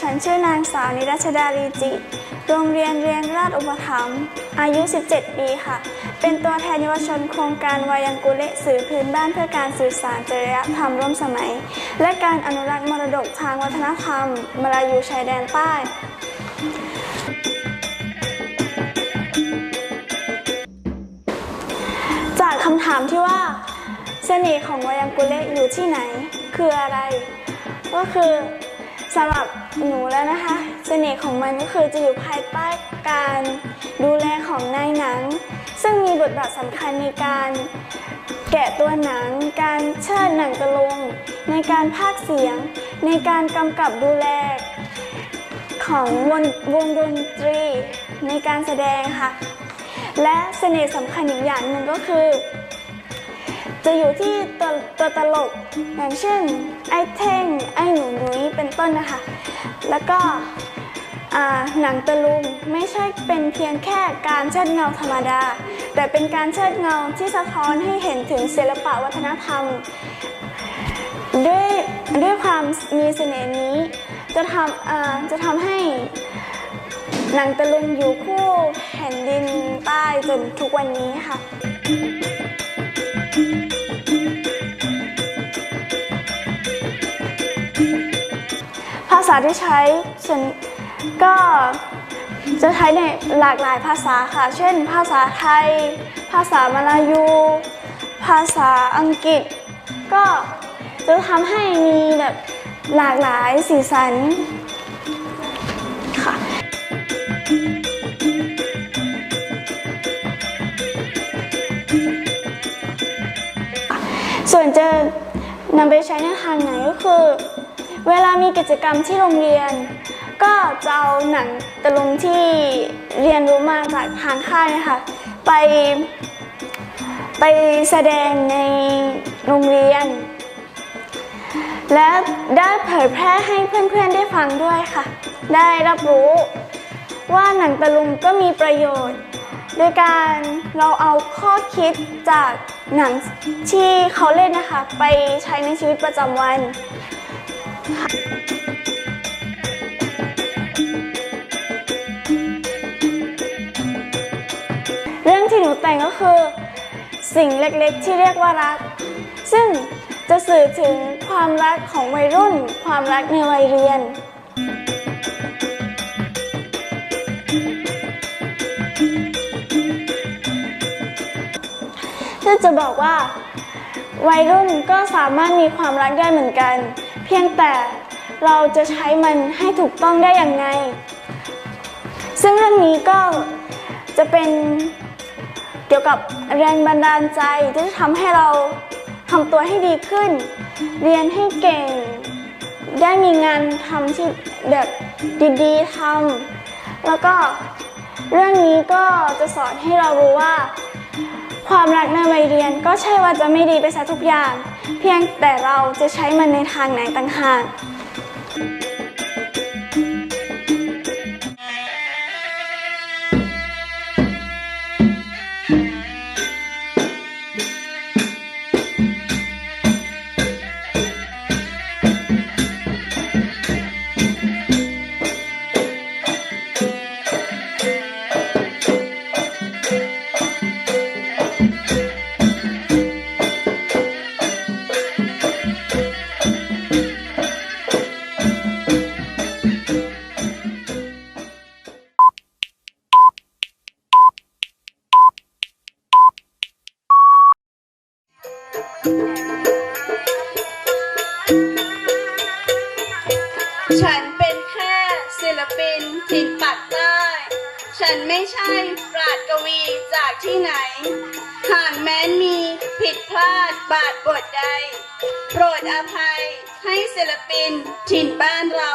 ฉันชื่อนางสาวนิรัชดาลีจิ โรงเรียนเรียนราชอุปถัมภ์ อายุ 17 ปีค่ะ เป็นตัวแทนเยาวชนโครงการวายังกุเลสื่อพื้นบ้านเพื่อการสื่อสารจริยธรรมร่วมสมัย และการอนุรักษ์มรดกทางวัฒนธรรมมาลายูชายแดนใต้จากคำถามที่ว่า เสน่ห์ของวายังกุเลอยู่ที่ไหน คืออะไร ก็คือ สำหรับหนูแล้วนะคะ เสน่ห์ของมันก็คือจะอยู่ภายใต้การดูแลของนายหนัง ซึ่งมีบทบาทสำคัญในการแกะตัวหนัง การเชิดหนังตะลุงในการพากเสียง ในการกำกับดูแลของวงวงดนตรีในการแสดงค่ะ และเสน่ห์สำคัญอีกอย่างหนึ่งก็คือ จะอยู่ที่ตัวตัวตลกอย่างเช่น ไอ้เท่ง ไอ้หนูนุ้ยเป็นต้นนะคะ แล้วก็หนังตะลุงไม่ใช่เป็นเพียงแค่การเชิดเงาธรรมดา แต่เป็นการเชิดเงาที่สะท้อนให้เห็นถึงศิลปะวัฒนธรรม ด้วยด้วยความมีเสน่ห์นี้จะทำจะทำให้หนังตะลุงอยู่คู่แผ่นดินใต้จนทุกวันนี้ค่ะาที่ใช้ส่วนก็จะใช้ในหลากหลายภาษาค่ะ เช่น ภาษาไทย ภาษามลายู ภาษาอังกฤษ ก็จะทำให้มีแบบหลากหลายสีสันค่ะส่วนจะนำไปใช้ในทางไหนก็คือ เวลามีกิจกรรมที่โรงเรียน ก็จะเอาหนังตะลุงที่เรียนรู้มาจากทางค่ายนะคะไปไปแสดงในโรงเรียน และได้เผยแพร่ให้เพื่อนๆได้ฟังด้วยค่ะ ได้รับรู้ว่าหนังตะลุงก็มีประโยชน์ โดยการเราเอาข้อคิดจากหนังที่เขาเล่นนะคะ ไปใช้ในชีวิตประจำวัน เรื่องที่หนูแต่งก็คือ สิ่งเล็กๆ ที่เรียกว่ารัก ซึ่งจะสื่อถึงความรักของวัยรุ่น ความรักในวัยเรียนซึ่งจะบอกว่า วัยรุ่นก็สามารถมีความรักได้เหมือนกัน เพียงแต่เราจะใช้มันให้ถูกต้องได้อย่างไงซึ่งเรื่องนี้ก็จะเป็นเกี่ยวกับแรงบันดาลใจที่จะทำให้เราทำตัวให้ดีขึ้น เรียนให้เก่ง ได้มีงานทำที่แบบดีๆทำแล้วก็เรื่องนี้ก็จะสอนให้เรารู้ว่า ความรักในวัยเรียนก็ใช่ว่าจะไม่ดีไปซะทุกอย่าง เพียงแต่เราจะใช้มันในทางไหนต่างหาก ศิลปินถิ่นปักใต้ ฉันไม่ใช่ปราดกวีจากที่ไหน หากแม้นมีผิดพลาดบาดบทใด โปรดอภัยให้ศิลปินถิ่นบ้านเรา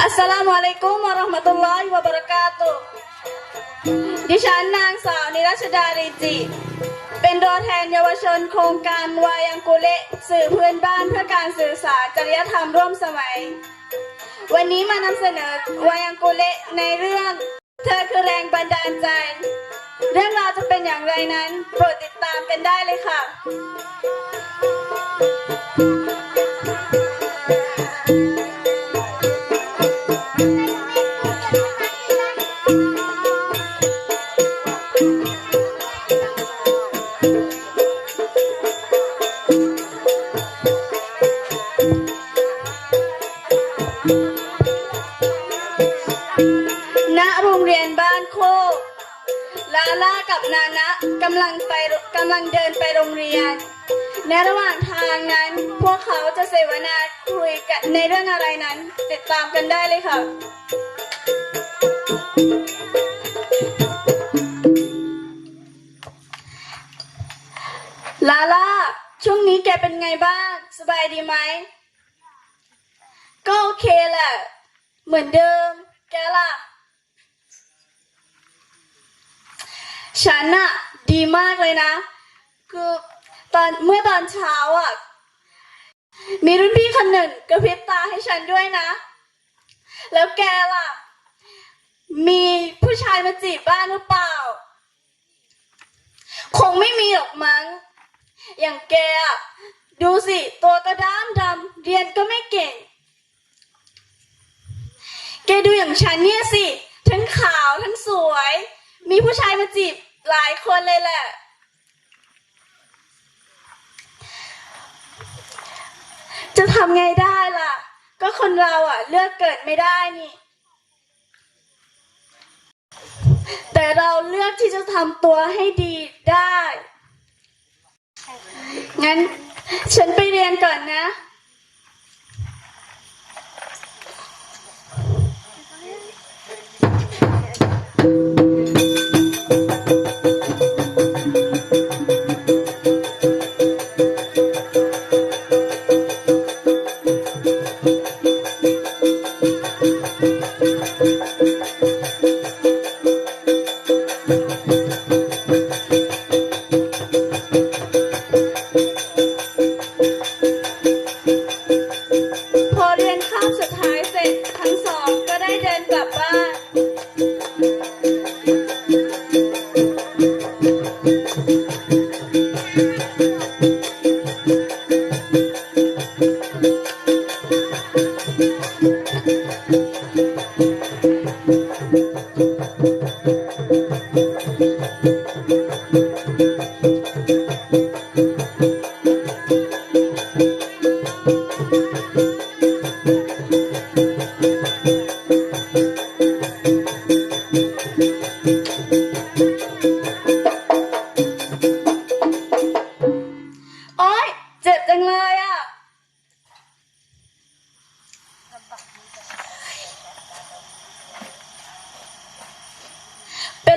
อัสสลามุอะลัยกุมวะเราะห์มะตุลลอฮิวะบะเราะกาตุดิฉันนางสาวนิรัชดาลีจิ เป็นตัวแทนเยาวชนโครงการวายังกุเละสื่อเพื้นบ้านเพื่อการสื่อสารจริยธรรมร่วมสมัย วันนี้มานำเสนอวายังกุเละในเรื่อง เธอคือแรงบันดาลใจ เรื่องราวจะเป็นอย่างไรนั้น โปรดติดตามกันได้เลยค่ะ ลาล่ากับนานะกำลังไปกำลังเดินไปโรงเรียน ในระหว่างทางนั้น พวกเขาจะเสวนาคุยกันในเรื่องอะไรนั้น ติดตามกันได้เลยค่ะลาล่า ช่วงนี้แกเป็นไงบ้าง สบายดีไหม ก็โอเคแหละ เหมือนเดิม แกล่ะ ฉันอะดีมากเลยนะ คือตอนเมื่อตอนเช้าอะมีรุ่นพี่คนหนึ่งกระพริบตาให้ฉันด้วยนะ แล้วแกล่ะ มีผู้ชายมาจีบบ้างหรือเปล่า คงไม่มีหรอกมั้ง อย่างแกอะดูสิตัวก็ดำดำเรียนก็ไม่เก่ง แกดูอย่างฉันเนี่ยสิ ทั้งขาวทั้งสวย มีผู้ชายมาจีบหลายคนเลยแหละ จะทำไงได้ล่ะ ก็คนเราอะ เลือกเกิดไม่ได้นี่ แต่เราเลือกที่จะทำตัวให้ดีได้ งั้นฉันไปเรียนก่อนนะพ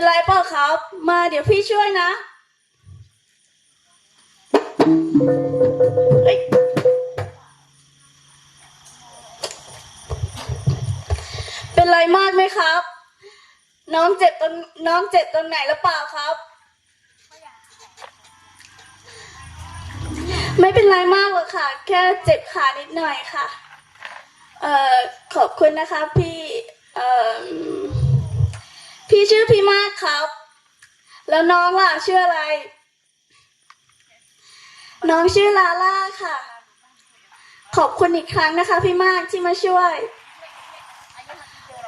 ไรเปล่าครับ มาเดี๋ยวพี่ช่วยนะเอ้ยเป็นไรมากไหมครับ น้องเจ็บตรงน้องเจ็บตรงไหนหรือเปล่าครับ ไม่เป็นไรมากหรอกค่ะ แค่เจ็บขานิดหน่อยค่ะ เอ่อขอบคุณนะคะพี่ เอ่อ พี่ชื่อพี่มากครับ แล้วน้องล่ะชื่ออะไร น้องชื่อลาล่าค่ะ ขอบคุณอีกครั้งนะคะ พี่มากที่มาช่วย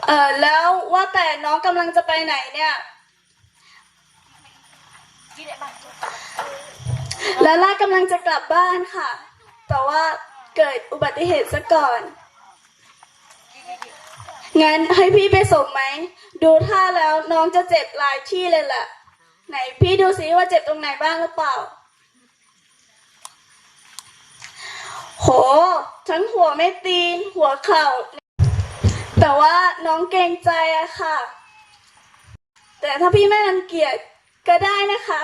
เอ่อแล้วว่าแต่น้องกำลังจะไปไหนเนี่ย ลาล่ากำลังจะกลับบ้านค่ะ แต่ว่าเกิดอุบัติเหตุซะก่อน งั้นให้พี่ไปส่งไหม ดูท่าแล้วน้องจะเจ็บหลายที่เลยแหละไหนพี่ดูสิว่าเจ็บตรงไหนบ้างหรือเปล่า โห ทั้งหัวไม่ตีน หัวเข่า แต่ว่าน้องเกรงใจอะค่ะ แต่ถ้าพี่ไม่รังเกียจก็ได้นะคะ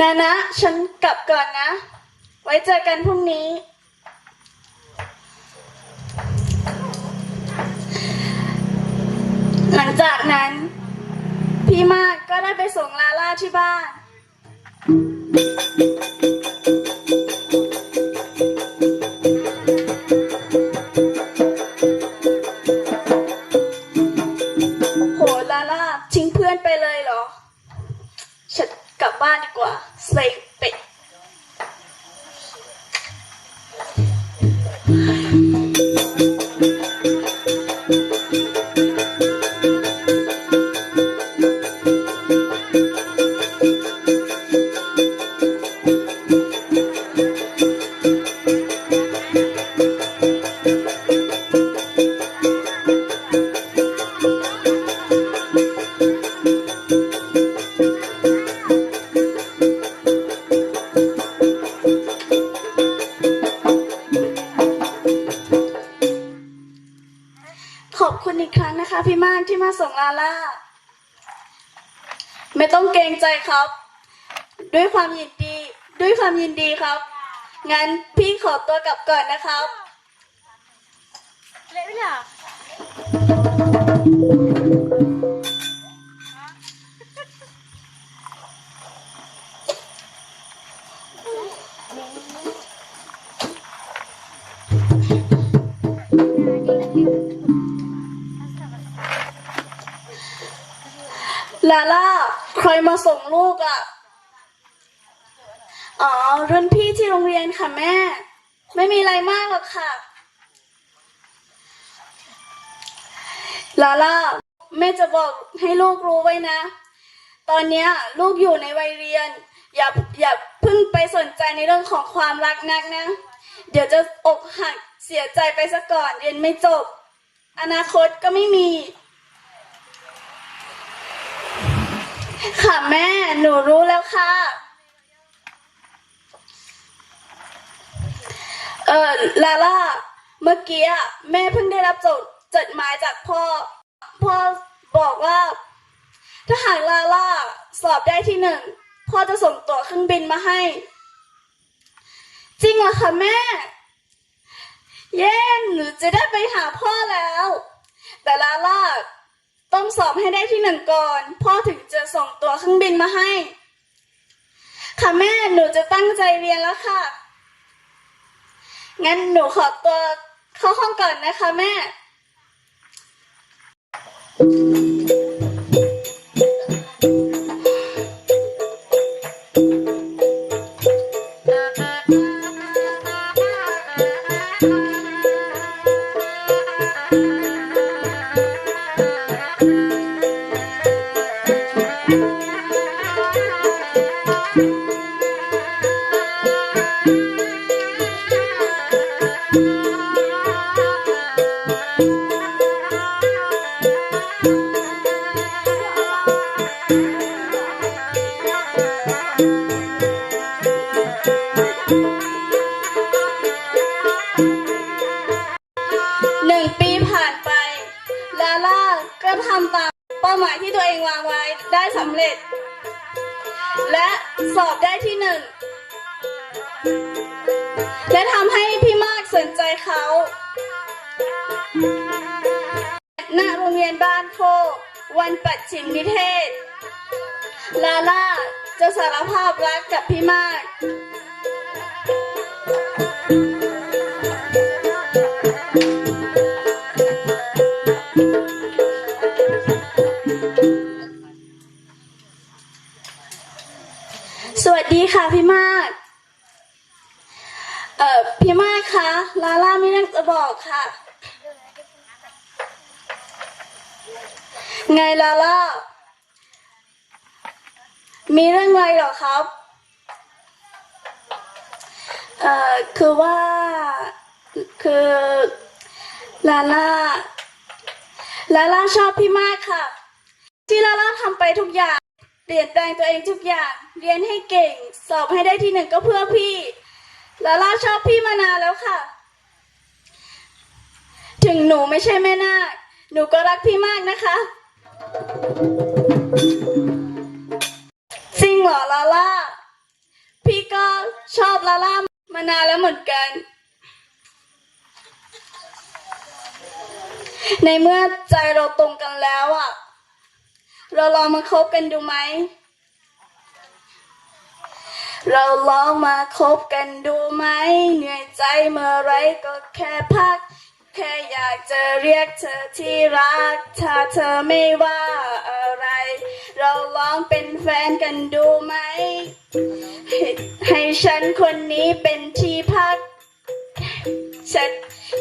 นานะ ฉันกลับก่อนนะ ไว้เจอกันพรุ่งนี้ หลังจากนั้น พี่มากก็ได้ไปส่งลาล่าที่บ้าน ด้วยความยินดี ด้วยความยินดีครับ งั้นพี่ขอตัวกลับก่อนนะครับลาล่า ใครมาส่งลูกอะ่ะ อ๋อ รุ่นพี่ที่โรงเรียนค่ะแม่ ไม่มีอะไรมากหรอกค่ะลาล่าแม่จะบอกให้ลูกรู้ไว้นะ ตอนนี้ลูกอยู่ในวัยเรียน อย่าอย่าเพิ่งไปสนใจในเรื่องของความรักนักนะ เดี๋ยวจะอกหักเสียใจไปซะก่อนเรียนไม่จบ อนาคตก็ไม่มี ค่ะแม่หนูรู้แล้วค่ะ เออลาล่า เมื่อกี้อะแม่เพิ่งได้รับจดจดหมายจากพ่อ พ่อบอกว่า ถ้าหากลาล่าสอบได้ที่หนึ่ง พ่อจะส่งตั๋วเครื่องบินมาให้ จริงเหรอคะแม่ เย้หนูจะได้ไปหาพ่อแล้ว แต่ลาล่าต้องสอบให้ได้ที่หนึ่งก่อน พ่อถึงจะส่งตั๋วเครื่องบินมาให้ ค่ะแม่หนูจะตั้งใจเรียนแล้วค่ะ งั้นหนูขอตัวเข้าห้องก่อนนะคะแม่ สารภาพรักกับพี่มาก สวัสดีค่ะพี่มาก เอ่อพี่มากคะลาล่าไม่ได้จะบอกค่ะ ไงลาล่า มีเรื่องอะไรหรอครับ เอ่อ คือว่า คือลาล่าลาล่าชอบพี่มากค่ะ ที่ลาล่าทำไปทุกอย่าง เปลี่ยนแปลงตัวเองทุกอย่าง เรียนให้เก่ง สอบให้ได้ที่หนึ่งก็เพื่อพี่ ลาล่าชอบพี่มานานแล้วค่ะ ถึงหนูไม่ใช่แม่นาค หนูก็รักพี่มากนะคะ เหรอลาล่า พี่ก็ชอบลาล่ามานานแล้วเหมือนกัน ในเมื่อใจเราตรงกันแล้วอะ เราลองมาคบกันดูไหม เราลองมาคบกันดูไหม เหนื่อยใจเมื่อไรก็แค่พัก แค่อยากจะเรียกเธอที่รัก ถ้าเธอไม่ว่าอะไร เราลองเป็นแฟนกันดูไหม ให้ฉันคนนี้เป็นที่พัก ฉัน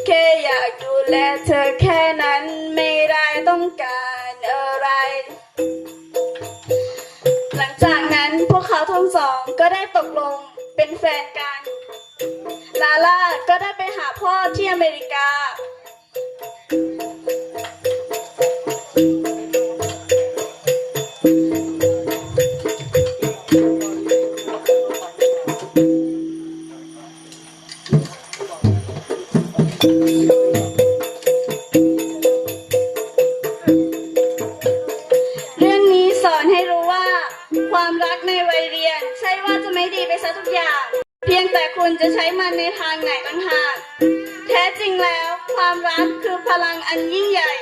แค่อยากดูแลเธอแค่นั้นไม่ ก็ได้ไปหาพ่อที่อเมริกา เรื่องนี้สอนให้รู้ว่า ความรักในวัยเรียน ใช่ว่าจะไม่ดีไปซะทุกอย่าง แต่คุณจะใช้มันในทางไหนต่างหากแท้จริงแล้ว ความรักคือพลังอันยิ่งใหญ่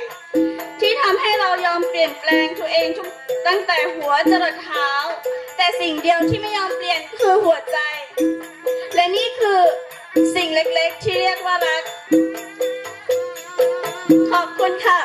ที่ทำให้เรายอมเปลี่ยนแปลงตัวเองทุกตั้งแต่หัวจรดเท้า แต่สิ่งเดียวที่ไม่ยอมเปลี่ยนคือหัวใจ และนี่คือสิ่งเล็กๆ ที่เรียกว่ารัก ขอบคุณค่ะ